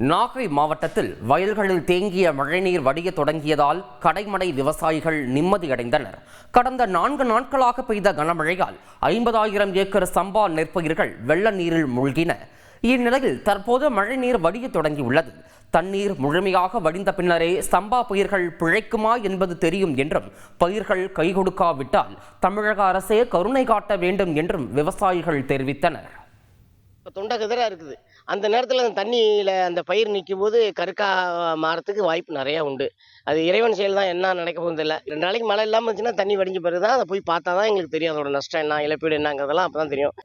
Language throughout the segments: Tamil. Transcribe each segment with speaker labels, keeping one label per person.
Speaker 1: நாகை மாவட்டத்தில் வயல்களில் தேங்கிய மழைநீர் வடிய தொடங்கியதால் கடைமடை விவசாயிகள் நிம்மதியடைந்தனர். கடந்த நான்கு நாட்களாக பெய்த கனமழையால் ஐம்பதாயிரம் ஏக்கர் சம்பா நெற்பயிர்கள் வெள்ள நீரில் மூழ்கின. இந்நிலையில் தற்போது மழைநீர் வடிய தொடங்கியுள்ளது. தண்ணீர் முழுமையாக வடிந்த பின்னரே சம்பா பயிர்கள் பிழைக்குமா என்பது தெரியும் என்றும் பயிர்கள் கை கொடுக்காவிட்டால் தமிழக அரசே கருணை காட்ட வேண்டும் என்றும் விவசாயிகள் தெரிவித்தனர்.
Speaker 2: இப்போ தொண்டை கதிராக இருக்குது. அந்த நேரத்தில் அந்த தண்ணியில் அந்த பயிர் நிற்கும் போது கருக்கா மாறத்துக்கு வாய்ப்பு நிறையா உண்டு. அது இறைவன் செயல் தான் என்ன நினைக்க போகிறதில்ல ரெண்டு நாளைக்கு மழை இல்லாமல் இருந்துச்சுன்னா தண்ணி வடிஞ்ச பிறகு தான் அதை போய் பார்த்தா தான் எங்களுக்கு தெரியும். அதோட நஷ்டம் என்ன இழப்பீடு என்னங்கிறதெல்லாம் அப்போ தான் தெரியும்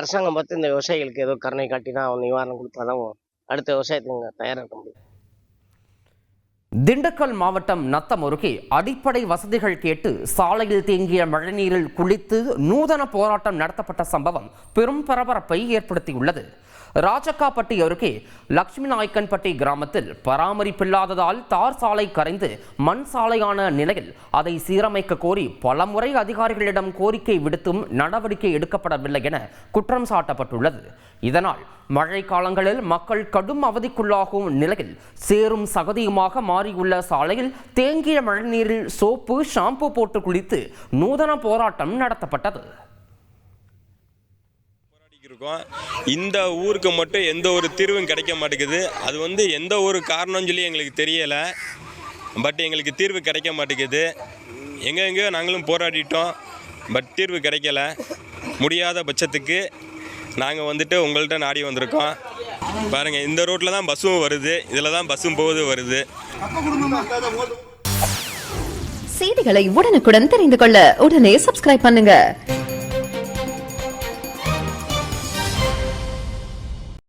Speaker 2: அரசாங்கம் பார்த்து இந்த விவசாயிகளுக்கு ஏதோ கருணை காட்டி தான் நிவாரணம் கொடுத்தா தான் அடுத்த விவசாயத்துக்கு தயாராக இருக்க முடியும்.
Speaker 1: திண்டுக்கல் மாவட்டம் நத்தம் அருகே அடிப்படை வசதிகள் கேட்டு சாலையில் தேங்கிய மழைநீரில் குளித்து நூதன போராட்டம் நடத்தப்பட்ட சம்பவம் பெரும் பரபரப்பை ஏற்படுத்தியுள்ளது. ராஜக்காப்பட்டி அருகே லட்சுமி நாயக்கன்பட்டி கிராமத்தில் பராமரிப்பில்லாததால் தார் சாலை கரைந்து மண் சாலையான நிலையில் அதை சீரமைக்க கோரி பலமுறை அதிகாரிகளிடம் கோரிக்கை விடுத்தும் நடவடிக்கை எடுக்கப்படவில்லை என குற்றம் சாட்டப்பட்டுள்ளது. இதனால் மழை காலங்களில் மக்கள் கடும் அவதிக்குள்ளாகும் நிலையில் சேரும் சகதியுமாக மாறி மாறியுள்ள சாலையில் தேங்கிய மழைநீரில் சோப்பு ஷாம்பு போட்டு குளித்து நூதன போராட்டம் நடத்தப்பட்டது.
Speaker 3: போராடிக்கிட்டு இருக்கோம் இந்த ஊருக்கு மட்டும் எந்த ஒரு தீர்வும் கிடைக்க மாட்டேங்குது. அது வந்து எந்த ஒரு காரணம்னு சொல்லி எங்களுக்கு தெரியலை. பட் எங்களுக்கு தீர்வு கிடைக்க மாட்டேங்குது. எங்கெங்கேயோ நாங்களும் போராடிட்டோம். பட் தீர்வு கிடைக்கல. முடியாத பட்சத்துக்கு நாங்கள் வந்துட்டு உங்கள்கிட்ட நாடி வந்திருக்கோம். பாருங்கள் இந்த ரோட்டில் தான் பஸ்ஸும் வருது இதில் தான் பஸ்ஸும் போகுது வருது.
Speaker 4: செய்திகளை உடனுக்குடன் தெரிந்து கொள்ள உடனே சப்ஸ்கிரைப் பண்ணுங்க.